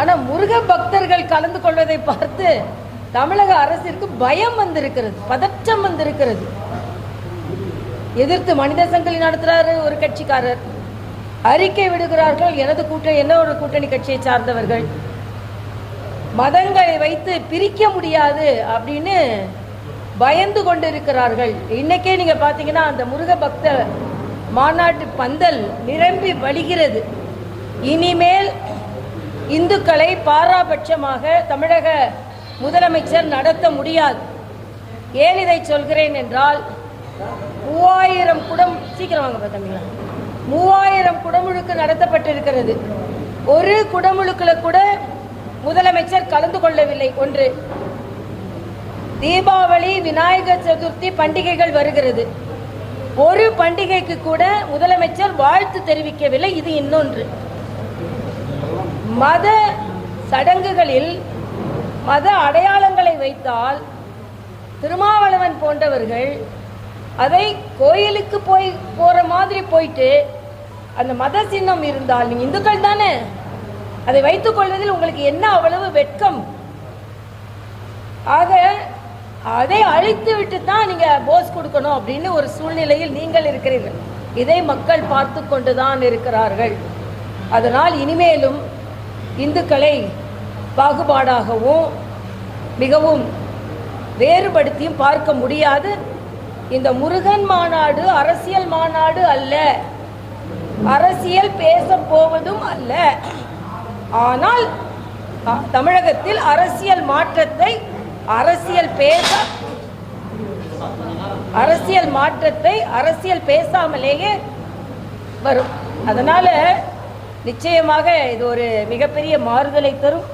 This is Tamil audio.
ஆனால் முருக பக்தர்கள் கலந்து கொள்வதை பார்த்து தமிழக அரசிற்கு பயம் வந்திருக்கிறது பதற்றம் வந்திருக்கிறது. எதிர்த்து மனித சங்கிலி நடத்துறாரு ஒரு கட்சிக்காரர். அறிக்கை விடுகிறார்கள் எனது கூட்டணி என்ன ஒரு கூட்டணி கட்சியை சார்ந்தவர்கள்? மதங்களை வைத்து பிரிக்க முடியாது அப்படின்னு பயந்து கொண்டிருக்கிறார்கள். இன்னைக்கே நீங்க பாத்தீங்கன்னா அந்த முருக பக்த மாநாட்டு பந்தல் நிரம்பி வழிகிறது. இனிமேல் இந்துக்களை பாராபட்சமாக தமிழக முதலமைச்சர் நடத்த முடியாது. ஏன் இதை சொல்கிறேன் என்றால் மூவாயிரம் குடம் சீக்கிரம் வாங்க பார்த்தீங்களா மூவாயிரம் குடமுழுக்கு நடத்தப்பட்டிருக்கிறது. ஒரு குடமுழுக்கில் கூட முதலமைச்சர் கலந்து கொள்ளவில்லை. ஒன்று தீபாவளி விநாயகர் சதுர்த்தி பண்டிகைகள் வருகிறது. ஒரு பண்டிகைக்கு கூட முதலமைச்சர் வாழ்த்து தெரிவிக்கவில்லை. இது இன்னொன்று. மத சடங்குகளில் மத அடையாளங்களை வைத்தால் திருமாவளவன் போன்றவர்கள் அதை கோயிலுக்கு போய் போற மாதிரி போயிட்டு அந்த மத சின்னம் இருந்தால் நீங்க இந்துக்கள் தானே? அதை வைத்துக் கொள்வதில் உங்களுக்கு என்ன அவ்வளவு வெட்கம்? ஆக அதை அழித்து விட்டு தான் நீங்க போஸ் கொடுக்கணும் அப்படின்னு ஒரு சூழ்நிலையில் நீங்கள் இருக்கிறீர்கள். இதை மக்கள் பார்த்து கொண்டுதான் இருக்கிறார்கள். அதனால் இனிமேலும் இந்துக்களை பாகுபாடாகவும் மிகவும் வேறுபடுத்தியும் பார்க்க முடியாது. இந்த முருகன் மாநாடு அரசியல் மாநாடு அல்ல. அரசியல் பேச போவதும் அல்ல. ஆனால் தமிழகத்தில் அரசியல் மாற்றத்தை அரசியல் பேச அரசியல் மாற்றத்தை அரசியல் பேசாமலேயே வரும். அதனால நிச்சயமாக இது ஒரு மிகப்பெரிய மாறுதலை தரும்.